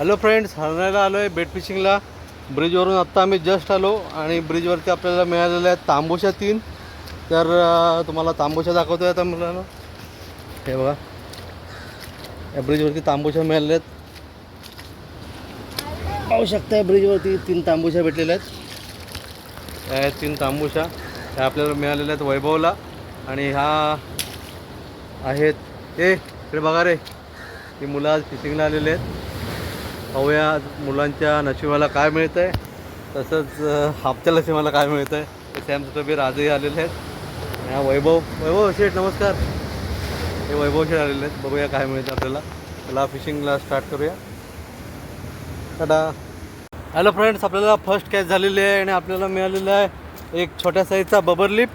Hello friends हरण्याला आलो आहे बेट फिशिंगला. ब्रिजवरून आत्ता आम्ही जस्ट आलो आणि ब्रिजवरती आपल्याला मिळालेल्या आहेत तांबूशा तीन. तर तुम्हाला तांबूशा दाखवतो आहे आता मुलांना. हे बघा. या ब्रिजवरती तांबूशा मिळालेल्या आहेत. पाहू शकता ब्रिजवरती तीन तांबूशा भेटलेल्या आहेत. या आहेत तीन तांबूशा ह्या आपल्याला मिळालेल्या आहेत वैभवला. आणि ह्या आहेत. हे इकडे बघा रे. ही मुलं आज फिशिंगला आलेले आहेत. पाहूया आज मुलांच्या नशिबाला काय मिळतं आहे तसंच हप्त्या आपल्या नशिबाला काय मिळतं आहे सॅम सुटबीर आजही आलेले आहेत. हा वैभव वैभव शेठ नमस्कार. हे वैभव शेठ आलेले आहेत. बघूया काय मिळतं आपल्याला. चला फिशिंगला स्टार्ट करूया. टाटा हॅलो फ्रेंड्स आपल्याला फर्स्ट कॅच झालेली आहे आणि आपल्याला मिळालेला आहे एक छोट्या साईजचा बबरलिप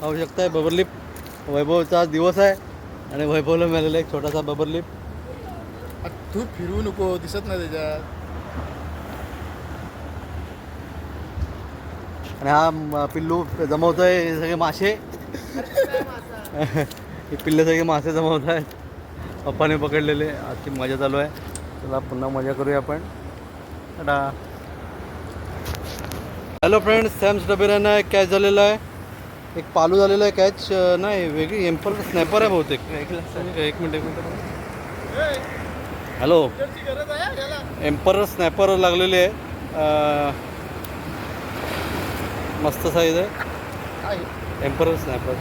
पाहू शकताय बबरलिप वैभवचा आज दिवस आहे आणि वैभवला मिळालेला एक छोटासा बबरलिप आ, तू फिरवू नको दिसत नाही त्याच्यात. आणि हा म- पिल्लू जमवतोय हे सगळे मासे. हे पिल्ले सगळे मासे जमवत आहेत पप्पाने पकडलेले आजची मजा चालू आहे. चला पुन्हा मजा करूया आपण. टाटा. हॅलो फ्रेंड्स सॅम्स डबेऱ्यांना एक कॅच झालेला आहे. एक पालू झालेला आहे कॅच नाही वेगळी एम्पर स्नॅपर आहे बहुतेक. एक एक मिनिट एक मिनिट. हॅलो. आहे एम्पर स्नॅपर लागलेली आहे. मस्त साईज आहे. आहे. एम्पर स्नॅपर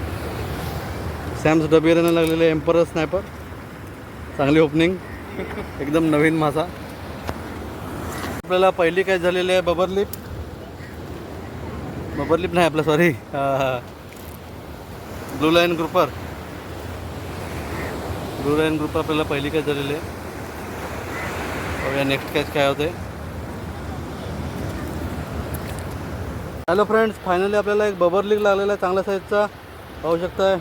सॅम्स डबेऱ्यानं लागलेले एम्पर स्नॅपर चांगली ओपनिंग एकदम नवीन मासा. आपल्याला पहिली काय झालेली आहे बबरलिप बबरलिप नाही आपलं sorry blue line grouper blue line group आपल्याला पहिली काय झालेली आहे? बघूया नेक्स्ट कॅच काय होते हॅलो फ्रेंड्स फायनली आपल्याला एक बबर लीग लागलेला आहे चांगल्या साईजचा पाहू शकताय.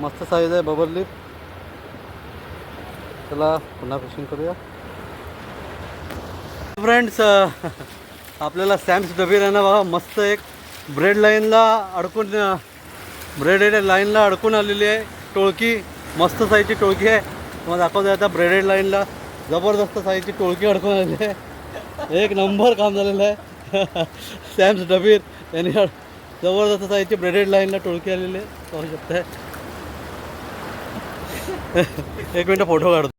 मस्त साईज आहे बबर लीग चला पुन्हा फिशिंग करूया. फ्रेंड्स आपल्याला सॅम्स डबी आहे बघा मस्त एक ब्रेड लाईनला अडकून ब्रेडेड लाईनला अडकून आलेली आहे. टोळकी मस्त साईजची टोळकी आहे. तुम्हाला दाखवतो आता ब्रेडेड लाईनला जबरदस्त साईजची टोळकी अडकून आलेली आहे. एक नंबर काम झालेलं आहे. सॅम्स डबीर. यांनी जबरदस्त साईजची ब्रेडेड लाईनला टोळकी आलेली आहे. पाहू शकताय. एक मिनटं फोटो काढतो.